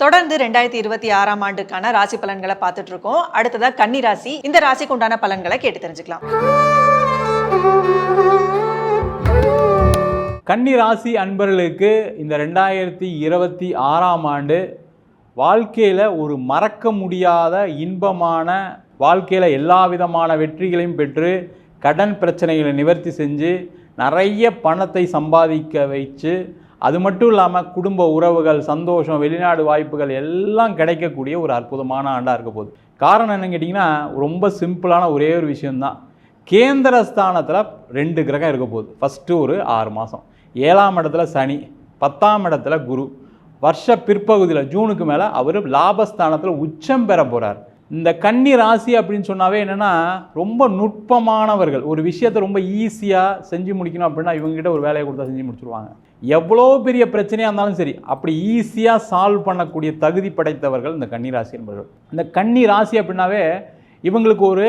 தொடர்ந்து ரெண்டாயிரத்தி இருபத்தி ஆறாம் ஆண்டுக்கான ராசி பலன்களை பார்த்துட்டு இருக்கோம் அடுத்ததா கன்னி ராசி. இந்த ராசிக்கு உண்டான பலன்களை கேட்டு தெரிஞ்சுக்கலாம். கன்னி ராசி அன்பர்களுக்கு இந்த ரெண்டாயிரத்தி இருபத்தி ஆறாம் ஆண்டு வாழ்க்கையில் ஒரு மறக்க முடியாத இன்பமான வாழ்க்கையில் எல்லா விதமான வெற்றிகளையும் பெற்று கடன் பிரச்சனைகளை நிவர்த்தி செஞ்சு நிறைய பணத்தை சம்பாதிக்க வச்சு அது மட்டும் இல்லாமல் குடும்ப உறவுகள் சந்தோஷம் வெளிநாடு வாய்ப்புகள் எல்லாம் கிடைக்கக்கூடிய ஒரு அற்புதமான ஆண்டாக இருக்க போகுது. காரணம் என்னன்னு கேட்டிங்கன்னா ரொம்ப சிம்பிளான ஒரே ஒரு விஷயம்தான். கேந்திர ஸ்தானத்தில் ரெண்டு கிரகம் இருக்க போகுது. ஃபஸ்ட்டு ஒரு ஆறு மாதம் ஏழாம் இடத்துல சனி பத்தாம் இடத்துல குரு. வருஷ பிற்பகுதியில் ஜூனுக்கு மேலே அவர் லாபஸ்தானத்தில் உச்சம் பெற போகிறார் இந்த கன்னி ராசி அப்படின்னு சொன்னாவே என்னென்னா ரொம்ப நுட்பமானவர்கள். ஒரு விஷயத்தை ரொம்ப ஈஸியாக செஞ்சு முடிக்கணும் அப்படின்னா இவங்ககிட்ட ஒரு வேலையை கொடுத்தா செஞ்சு முடிச்சுருவாங்க. எவ்வளோ பெரிய பிரச்சனையாக இருந்தாலும் சரி அப்படி ஈஸியாக சால்வ் பண்ணக்கூடிய தகுதி படைத்தவர்கள் இந்த கன்னி ராசி என்பவர்கள். இந்த கன்னி ராசி அப்படின்னாவே இவங்களுக்கு ஒரு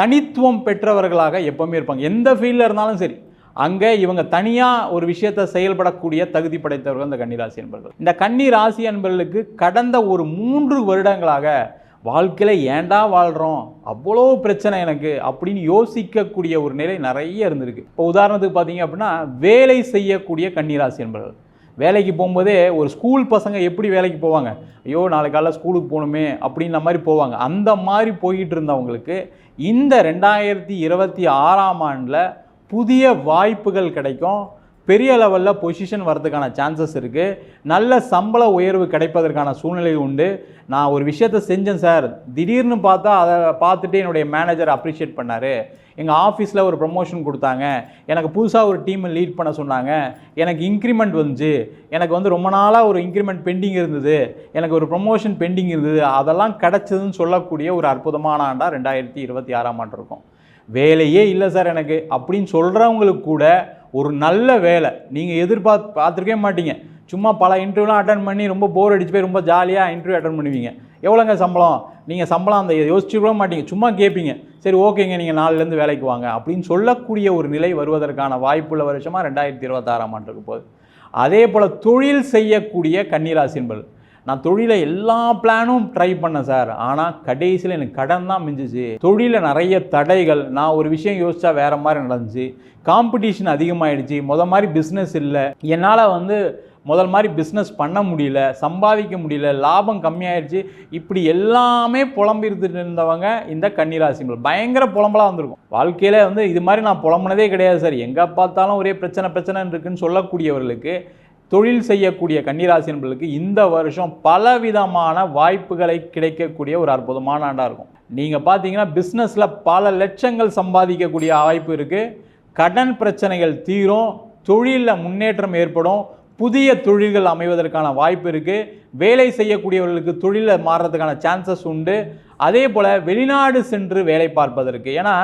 தனித்துவம் பெற்றவர்களாக எப்பவுமே இருப்பாங்க. எந்த ஃபீல்டில் இருந்தாலும் சரி அங்கே இவங்க தனியாக ஒரு விஷயத்தை செயல்படக்கூடிய தகுதி படைத்தவர்கள் இந்த கன்னி ராசி என்பவர்கள். இந்த கன்னி ராசி என்பவர்களுக்கு கடந்த ஒரு மூன்று வருடங்களாக வாழ்க்கையில் ஏன்டா வாழ்கிறோம் அவ்வளோ பிரச்சனை எனக்கு அப்படின்னு யோசிக்கக்கூடிய ஒரு நிலை நிறைய இருந்திருக்கு. இப்போ உதாரணத்துக்கு பார்த்தீங்க அப்படின்னா வேலை செய்யக்கூடிய கன்னிராசி என்பவர்கள் வேலைக்கு போகும்போதே ஒரு ஸ்கூல் பசங்க எப்படி வேலைக்கு போவாங்க? ஐயோ நாளைக்கு காலைல ஸ்கூலுக்கு போகணுமே அப்படின்ற மாதிரி போவாங்க. அந்த மாதிரி போய்கிட்டு இருந்தவங்களுக்கு இந்த ரெண்டாயிரத்தி இருபத்தி ஆறாம் ஆண்டில் புதிய வாய்ப்புகள் கிடைக்கும். பெரிய லெவலில் பொசிஷன் வரதுக்கான சான்சஸ் இருக்குது நல்ல சம்பள உயர்வு கிடைப்பதற்கான சூழ்நிலை உண்டு. நான் ஒரு விஷயத்த செஞ்சேன் சார் திடீர்னு பார்த்தா அதை பார்த்துட்டு என்னுடைய மேனேஜர் அப்ரிஷியேட் பண்ணார். எங்கள் ஆஃபீஸில் ஒரு ப்ரமோஷன் கொடுத்தாங்க. எனக்கு புதுசாக ஒரு டீமை லீட் பண்ண சொன்னாங்க. எனக்கு இன்க்ரிமெண்ட் வந்துச்சு. எனக்கு வந்து ரொம்ப நாளாக ஒரு இன்க்ரிமெண்ட் பெண்டிங் இருந்தது. எனக்கு ஒரு ப்ரொமோஷன் பெண்டிங் இருந்தது. அதெல்லாம் கிடச்சதுன்னு சொல்லக்கூடிய ஒரு அற்புதமான ஆண்டாக ரெண்டாயிரத்தி இருபத்தி ஆறாம் ஆண்டு இருக்கும். வேலையே இல்லை சார் எனக்கு. அப்படின்னு சொல்கிறவங்களுக்கு கூட ஒரு நல்ல வேலை. நீங்கள் எதிர்பார்த்து பார்த்துருக்கவே மாட்டீங்க. சும்மா பல இன்டர்வியூலாம் அட்டன் பண்ணி ரொம்ப போர் அடிச்சு போய் ரொம்ப ஜாலியாக இன்டர்வியூ அட்டன் பண்ணுவீங்க. எவ்வளோங்க சம்பளம்? நீங்கள் சம்பளம் அந்த யோசிச்சு கூட மாட்டீங்க. சும்மா கேட்பீங்க சரி ஓகேங்க நீங்கள் நாலுலேருந்து வேலைக்கு வாங்க அப்படின்னு சொல்லக்கூடிய ஒரு நிலை வருவதற்கான வாய்ப்புள்ள வருஷமாக ரெண்டாயிரத்தி இருபத்தாறாம் ஆண்டு போகுது. அதே போல் தொழில் செய்யக்கூடிய கன்னிராசி என்பது நான் தொழிலை எல்லா பிளானும் ட்ரை பண்ணேன் சார். ஆனால் கடைசியில் எனக்கு கடன் தான் மிஞ்சிச்சு. தொழிலில் நிறைய தடைகள். நான் ஒரு விஷயம் யோசிச்சா வேறு மாதிரி நடந்துச்சு. காம்படிஷன் அதிகமாகிடுச்சு முத மாதிரி பிஸ்னஸ் இல்லை. என்னால் வந்து முதல் மாதிரி பிஸ்னஸ் பண்ண முடியல. சம்பாதிக்க முடியல. லாபம் கம்மியாயிடுச்சு. இப்படி எல்லாமே புலம்பிருந்துட்டு இருந்தவங்க இந்த கன்னிராசிகள் பயங்கர புலம்பலாக வந்திருக்கும். வாழ்க்கையில் வந்து இது மாதிரி நான் புலம்புனதே கிடையாது சார். எங்கே பார்த்தாலும் ஒரே பிரச்சனை பிரச்சனை இருக்குன்னு சொல்லக்கூடியவர்களுக்கு தொழில் செய்யக்கூடிய கன்னிராசி இந்த வருஷம் பலவிதமான வாய்ப்புகளை கிடைக்கக்கூடிய ஒரு அற்புதமான ஆண்டாக இருக்கும். நீங்கள் பார்த்தீங்கன்னா பிஸ்னஸில் பல லட்சங்கள் சம்பாதிக்கக்கூடிய வாய்ப்பு இருக்குது கடன் பிரச்சனைகள் தீரும். தொழிலில் முன்னேற்றம் ஏற்படும். புதிய தொழில்கள் அமைவதற்கான வாய்ப்பு இருக்குது வேலை செய்யக்கூடியவர்களுக்கு தொழிலில் மாறுறதுக்கான சான்சஸ் உண்டு. அதே போல் வெளிநாடு சென்று வேலை பார்ப்பதற்கு. ஏன்னா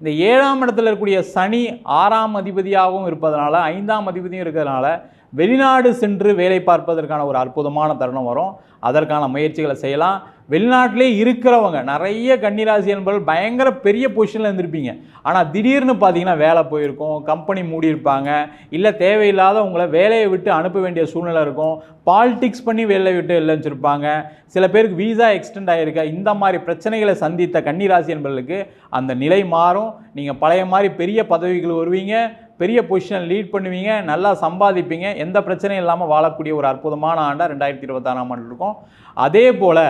இந்த ஏழாம் இடத்துல இருக்கக்கூடிய சனி ஆறாம் அதிபதியாகவும் இருப்பதனால ஐந்தாம் அதிபதியும் இருக்கிறதுனால வெளிநாடு சென்று வேலை பார்ப்பதற்கான ஒரு அற்புதமான தருணம் வரும். அதற்கான முயற்சிகளை செய்யலாம். வெளிநாட்டிலே இருக்கிறவங்க நிறைய கன்னிராசி என்பவர்கள் பயங்கர பெரிய பொசிஷனில் இருந்திருப்பீங்க. ஆனால் திடீர்னு பார்த்தீங்கன்னா வேலை போயிருக்கும் கம்பெனி மூடியிருப்பாங்க இல்லை தேவையில்லாத உங்களை வேலையை விட்டு அனுப்ப வேண்டிய சூழ்நிலை இருக்கும். பாலிடிக்ஸ் பண்ணி வேலையை விட்டு வெளில சில பேருக்கு வீசா எக்ஸ்டெண்ட் ஆகிருக்க இந்த மாதிரி பிரச்சனைகளை சந்தித்த கன்னிராசி என்பவர்களுக்கு அந்த நிலை மாறும். நீங்கள் பழைய மாதிரி பெரிய பதவிகள் வருவீங்க. பெரிய பொசிஷன் லீட் பண்ணுவீங்க நல்லா சம்பாதிப்பீங்க எந்த பிரச்சனையும் இல்லாமல் வாழக்கூடிய ஒரு அற்புதமான ஆண்டாக ரெண்டாயிரத்தி இருபத்தாறாம் ஆண்டு இருக்கும். அதே போல்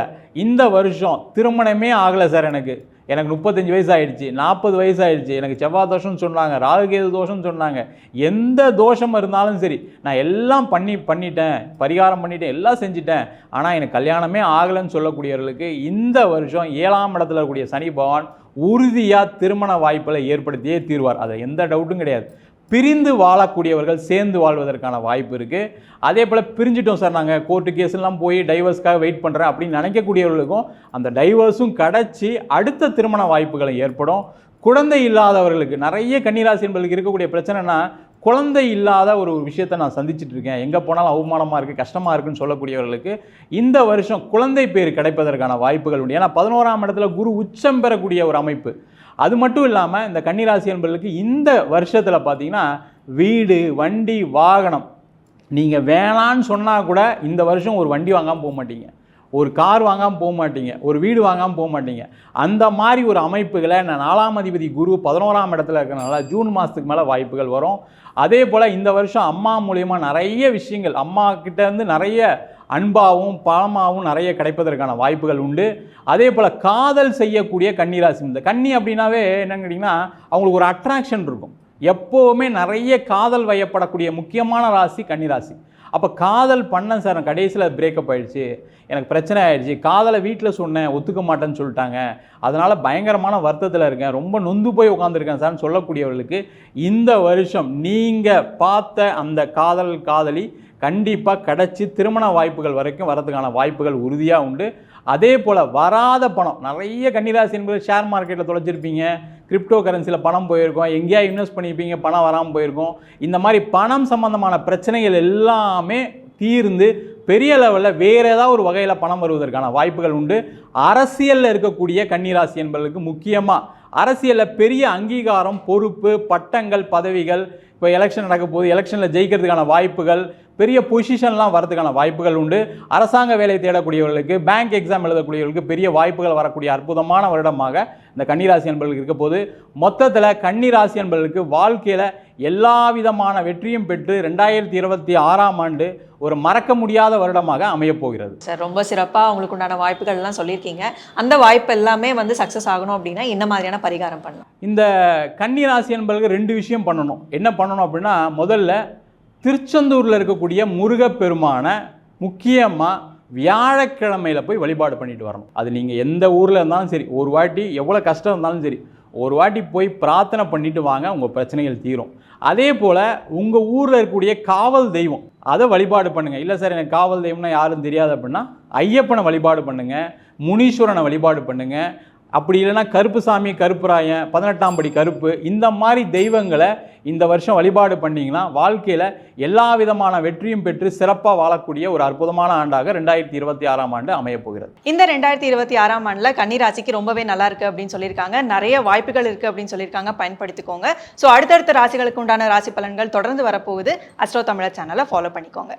இந்த வருஷம் திருமணமே ஆகலை சார் எனக்கு. எனக்கு முப்பத்தஞ்சு வயசு ஆயிடுச்சு நாற்பது வயசு ஆயிடுச்சு. எனக்கு செவ்வாய் தோஷம்னு சொன்னாங்க ராகுகேது தோஷம்னு சொன்னாங்க. எந்த தோஷம் இருந்தாலும் சரி நான் எல்லாம் பண்ணி பண்ணிட்டேன் பரிகாரம் பண்ணிட்டேன் எல்லாம் செஞ்சுட்டேன். ஆனால் எனக்கு கல்யாணமே ஆகலைன்னு சொல்லக்கூடியவர்களுக்கு இந்த வருஷம் ஏழாம் இடத்துல இருக்கக்கூடிய சனி பகவான் உறுதியாக திருமண வாய்ப்புகளை ஏற்படுத்தியே தீர்வார். அது எந்த டவுட்டும் கிடையாது. பிரிந்து வாழக்கூடியவர்கள் சேர்ந்து வாழ்வதற்கான வாய்ப்பு இருக்குது அதே போல் பிரிஞ்சிட்டோம் சார் நாங்கள் கோர்ட்டு கேஸ்லாம் போய் டைவர்ஸ்க்காக வெயிட் பண்ணுறேன் அப்படின்னு நினைக்கக்கூடியவர்களுக்கும் அந்த டைவர்ஸும் கிடச்சி அடுத்த திருமண வாய்ப்புகளை ஏற்படும். குழந்தை இல்லாதவர்களுக்கு நிறைய கன்னிராசி என்பதுக்கு இருக்கக்கூடிய பிரச்சனைனா குழந்தை இல்லாத ஒரு விஷயத்தை நான் சந்திச்சுட்டு இருக்கேன். எங்கே போனாலும் அவமானமாக இருக்குது கஷ்டமாக இருக்குன்னு சொல்லக்கூடியவர்களுக்கு இந்த வருஷம் குழந்தை பேர் கிடைப்பதற்கான வாய்ப்புகள் உண்டு. ஏன்னா பதினோராம் இடத்துல குரு உச்சம் பெறக்கூடிய ஒரு அமைப்பு. அது மட்டும் இல்லாமல் இந்த கன்னிராசி என்பவர்களுக்கு இந்த வருஷத்தில் பார்த்தீங்கன்னா வீடு வண்டி வாகனம். நீங்கள் வேணான்னு சொன்னால் கூட இந்த வருஷம் ஒரு வண்டி வாங்காமல் போக மாட்டீங்க. ஒரு கார் வாங்காமல் போக மாட்டீங்க. ஒரு வீடு வாங்காமல் போக மாட்டீங்க. அந்த மாதிரி ஒரு அமைப்புகளை நான் நாலாம் அதிபதி குரு பதினோராம் இடத்துல இருக்கிறனால ஜூன் மாதத்துக்கு மேலே வாய்ப்புகள் வரும். அதே போல் இந்த வருஷம் அம்மா மூலியமாக நிறைய விஷயங்கள் அம்மா கிட்டேருந்து நிறைய அன்பாகவும் பழமாகவும் நிறைய கிடைப்பதற்கான வாய்ப்புகள் உண்டு. அதே போல் காதல் செய்யக்கூடிய கன்னிராசி இந்த கன்னி அப்படின்னாவே என்னன்னு கேட்டிங்கன்னா அவங்களுக்கு ஒரு அட்ராக்ஷன் இருக்கும். எப்போவுமே நிறைய காதல் வயப்படக்கூடிய முக்கியமான ராசி கன்னிராசி. அப்போ காதல் பண்ணேன் சார் நான் கடைசியில் பிரேக்கப் ஆயிடுச்சு. எனக்கு பிரச்சனை ஆயிடுச்சு. காதலை வீட்டில் சொன்னேன் ஒத்துக்க மாட்டேன்னு சொல்லிட்டாங்க. அதனால் பயங்கரமான வருத்தத்தில் இருக்கேன். ரொம்ப நொந்து போய் உட்காந்துருக்கேன் சார்னு சொல்லக்கூடியவர்களுக்கு இந்த வருஷம் நீங்கள் பார்த்த அந்த காதல் காதலி கண்டிப்பாக கிடச்சி திருமண வாய்ப்புகள் வரைக்கும் வரதுக்கான வாய்ப்புகள் உறுதியாக உண்டு. அதே போல் வராத பணம் நிறைய கன்னிராசி என்பது ஷேர் மார்க்கெட்டில் தொலைச்சிருப்பீங்க. கிரிப்டோ கரன்சியில் பணம் போயிருக்கோம். எங்கேயா இன்வெஸ்ட் பண்ணியிருப்பீங்க பணம் வராமல் போயிருக்கோம். இந்த மாதிரி பணம் சம்பந்தமான பிரச்சனைகள் எல்லாமே தீர்ந்து பெரிய லெவலில் வேறு ஏதாவது ஒரு வகையில் பணம் வருவதற்கான வாய்ப்புகள் உண்டு. அரசியலில் இருக்கக்கூடிய கன்னிராசி என்பதற்கு முக்கியமாக அரசியலில் பெரிய அங்கீகாரம் பொறுப்பு பட்டங்கள் பதவிகள் இப்போ எலெக்ஷன் நடக்க போகுது எலெக்ஷனில் ஜெயிக்கிறதுக்கான வாய்ப்புகள் பெரிய பொசிஷன்லாம் வரதுக்கான வாய்ப்புகள் உண்டு. அரசாங்க வேலை தேடக்கூடியவர்களுக்கு பேங்க் எக்ஸாம் எழுதக்கூடியவர்களுக்கு பெரிய வாய்ப்புகள் வரக்கூடிய அற்புதமான வருடமாக இந்த கன்னிராசி என்பவர்களுக்கு இருக்க போது மொத்தத்தில் கன்னிராசி என்பவர்களுக்கு வாழ்க்கையில் எல்லா விதமான வெற்றியும் பெற்று ரெண்டாயிரத்தி இருபத்தி ஆறாம் ஆண்டு ஒரு மறக்க முடியாத வருடமாக அமையப் போகிறது. சார் ரொம்ப சிறப்பாக உங்களுக்கு உண்டான வாய்ப்புகள் எல்லாம் சொல்லியிருக்கீங்க. அந்த வாய்ப்பு எல்லாமே வந்து சக்ஸஸ் ஆகணும் அப்படின்னா என்ன மாதிரியான பரிகாரம் பண்ணலாம்? இந்த கன்னிராசி என்பவர்களுக்கு ரெண்டு விஷயம் பண்ணணும். என்ன பண்ணணும்? அப்படின்னா முதல்ல திருச்செந்தூரில் இருக்கக்கூடிய முருகப்பெருமானை முக்கியமாக வியாழக்கிழமையில் போய் வழிபாடு பண்ணிட்டு வரணும். அது நீங்கள் எந்த ஊரில் இருந்தாலும் சரி ஒரு வாட்டி எவ்வளோ கஷ்டம் இருந்தாலும் சரி ஒரு வாட்டி போய் பிரார்த்தனை பண்ணிட்டு வாங்க உங்கள் பிரச்சனைகள் தீரும். அதே போல் உங்கள் ஊரில் இருக்கக்கூடிய காவல் தெய்வம் அதை வழிபாடு பண்ணுங்கள் இல்லை சார் எனக்கு காவல் தெய்வம்னா யாரும் தெரியாது அப்படின்னா ஐயப்பனை வழிபாடு பண்ணுங்கள் முனீஸ்வரனை வழிபாடு பண்ணுங்கள் அப்படி இல்லைன்னா கருப்புசாமி கருப்புராயன் பதினெட்டாம் படி கருப்பு இந்த மாதிரி தெய்வங்களை இந்த வருஷம் வழிபாடு பண்ணிங்கன்னா வாழ்க்கையில் எல்லா விதமான வெற்றியும் பெற்று சிறப்பாக வாழக்கூடிய ஒரு அற்புதமான ஆண்டாக ரெண்டாயிரத்தி இருபத்தி ஆறாம் ஆண்டு அமைய போகிறது. இந்த ரெண்டாயிரத்தி இருபத்தி ஆறாம் ஆண்டில் கன்னிராசிக்கு ரொம்பவே நல்லா இருக்குது அப்படின்னு சொல்லியிருக்காங்க. நிறைய வாய்ப்புகள் இருக்குது அப்படின்னு சொல்லியிருக்காங்க. பயன்படுத்திக்கோங்க. ஸோ அடுத்தடுத்த ராசிகளுக்கு உண்டான ராசி பலன்கள் தொடர்ந்து வரப்போகுது. அஸ்ட்ரோ தமிழர் சேனலை ஃபாலோ பண்ணிக்கோங்க.